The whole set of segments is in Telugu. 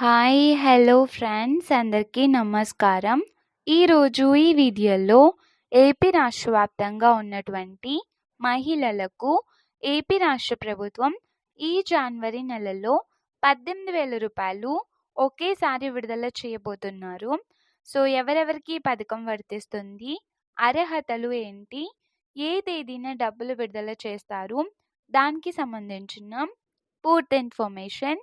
హాయ్ హలో ఫ్రెండ్స్ అందరికీ నమస్కారం. ఈరోజు ఈ వీడియోలో ఏపీ రాష్ట్ర వ్యాప్తంగా ఉన్నటువంటి మహిళలకు ఏపీ రాష్ట్ర ప్రభుత్వం ఈ జనవరి నెలలో పద్దెనిమిది వేల రూపాయలు ఒకేసారి విడుదల చేయబోతున్నారు. సో ఎవరెవరికి ఈ పథకం వర్తిస్తుంది? అర్హతలు ఏంటి? ఏ తేదీన డబ్బులు విడుదల చేస్తారు? దానికి సంబంధించిన పూర్తి ఇన్ఫర్మేషన్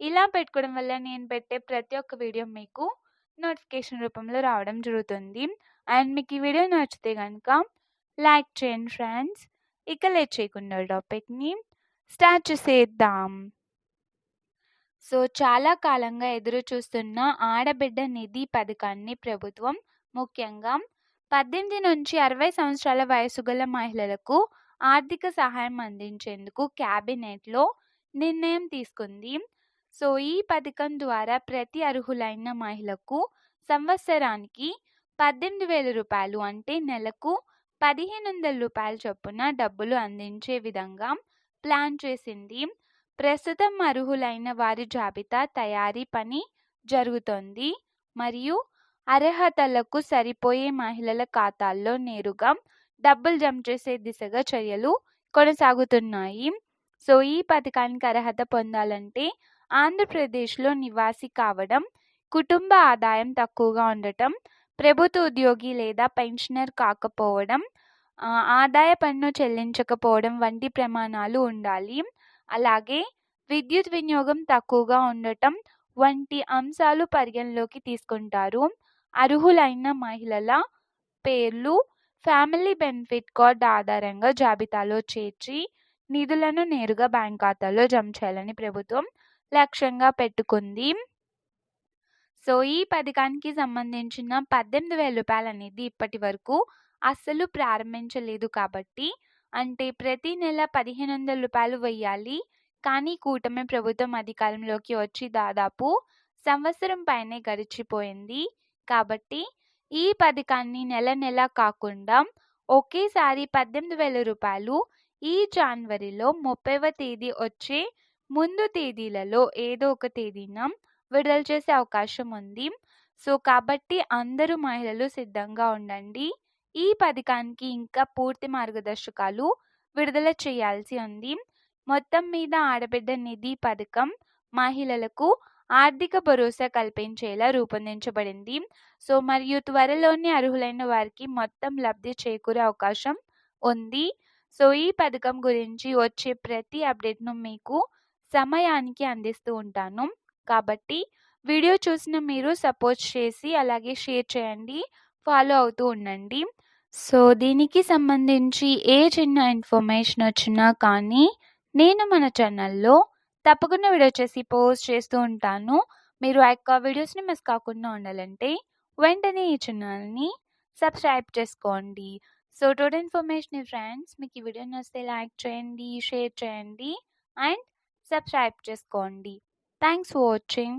ఇలా పెట్టుకోవడం వల్ల నేను పెట్టే ప్రతి ఒక్క వీడియో మీకు నోటిఫికేషన్ రూపంలో రావడం జరుగుతుంది. అండ్ మీకు ఈ వీడియో నచ్చితే కనుక లైక్ చేయండి ఫ్రెండ్స్. ఇక లేట్ చేయకుండా టాపిక్ని స్టార్ట్ చేసేద్దాం. సో చాలా కాలంగా ఎదురు చూస్తున్న ఆడబిడ్డ నిధి పథకాన్ని ప్రభుత్వం ముఖ్యంగా పద్దెనిమిది నుంచి అరవై సంవత్సరాల వయసు గల మహిళలకు ఆర్థిక సహాయం అందించేందుకు క్యాబినెట్లో నిర్ణయం తీసుకుంది. సో ఈ పథకం ద్వారా ప్రతి అర్హులైన మహిళకు సంవత్సరానికి పద్దెనిమిది వేల రూపాయలు అంటే నెలకు పదిహేను వందల రూపాయల చొప్పున డబ్బులు అందించే విధంగా ప్లాన్ చేసింది. ప్రస్తుతం అర్హులైన వారి జాబితా తయారీ పని జరుగుతోంది. మరియు అర్హతలకు సరిపోయే మహిళల ఖాతాల్లో నేరుగా డబ్బులు జమ చేసే దిశగా చర్యలు కొనసాగుతున్నాయి. సో ఈ పథకానికి అర్హత పొందాలంటే ఆంధ్రప్రదేశ్లో నివాసి కావడం కుటుంబ ఆదాయం తక్కువగా ఉండటం ప్రభుత్వ ఉద్యోగి లేదా పెన్షనర్ కాకపోవడం ఆదాయ పన్ను చెల్లించకపోవడం వంటి ప్రమాణాలు ఉండాలి. అలాగే విద్యుత్ వినియోగం తక్కువగా ఉండటం వంటి అంశాలు పరిగణలోకి తీసుకుంటారు. అర్హులైన మహిళల పేర్లు ఫ్యామిలీ బెనిఫిట్ కార్డ్ ఆధారంగా జాబితాలో చేర్చి నిధులను నేరుగా బ్యాంక్ ఖాతాలో జమ చేయాలని ప్రభుత్వం లక్ష్యంగా పెట్టుకుంది. సో ఈ పథకానికి సంబంధించిన పద్దెనిమిది వేల రూపాయలు అనేది ఇప్పటి వరకు అస్సలు ప్రారంభించలేదు కాబట్టి అంటే ప్రతి నెల పదిహేను వందల రూపాయలు వెయ్యాలి. కానీ కూటమి ప్రభుత్వం అధికారంలోకి వచ్చి దాదాపు సంవత్సరం పైనే గడిచిపోయింది. కాబట్టి ఈ పథకాన్ని నెల నెల కాకుండా ఒకేసారి పద్దెనిమిది వేల రూపాయలు ఈ జనవరిలో ముప్పైవ తేదీ వచ్చే ముందు తేదీలలో ఏదో ఒక తేదీన విడుదల చేసే అవకాశం ఉంది. సో కాబట్టి అందరూ మహిళలు సిద్ధంగా ఉండండి. ఈ పథకానికి ఇంకా పూర్తి మార్గదర్శకాలు విడుదల చేయాల్సి ఉంది. మొత్తం మీద ఆడబిడ్డ నిధి పథకం మహిళలకు ఆర్థిక భరోసా కల్పించేలా రూపొందించబడింది. సో మరియు త్వరలోనే అర్హులైన వారికి మొత్తం లబ్ధి చేకూరే అవకాశం ఉంది. సో ఈ పథకం గురించి వచ్చే ప్రతి అప్డేట్ను మీకు సమయానికి అందిస్తూ ఉంటాను. కాబట్టి వీడియో చూసిన మీరు సపోర్ట్ చేసి అలాగే షేర్ చేయండి ఫాలో అవుతూ ఉండండి. సో దీనికి సంబంధించి ఏ చిన్న ఇన్ఫర్మేషన్ వచ్చినా కానీ నేను మన ఛానల్లో తప్పకుండా వీడియో చేసి పోస్ట్ చేస్తూ ఉంటాను. మీరు ఆ యొక్క వీడియోస్ని మిస్ కాకుండా ఉండాలంటే వెంటనే ఈ ఛానల్ని సబ్స్క్రైబ్ చేసుకోండి. సో టోటల్ ఇన్ఫర్మేషన్ ఫ్రెండ్స్ మీకు ఈ వీడియో నచ్చితే లైక్ చేయండి షేర్ చేయండి అండ్ సబ్స్క్రైబ్ చేసుకోండి థ్యాంక్స్ ఫర్ వాచింగ్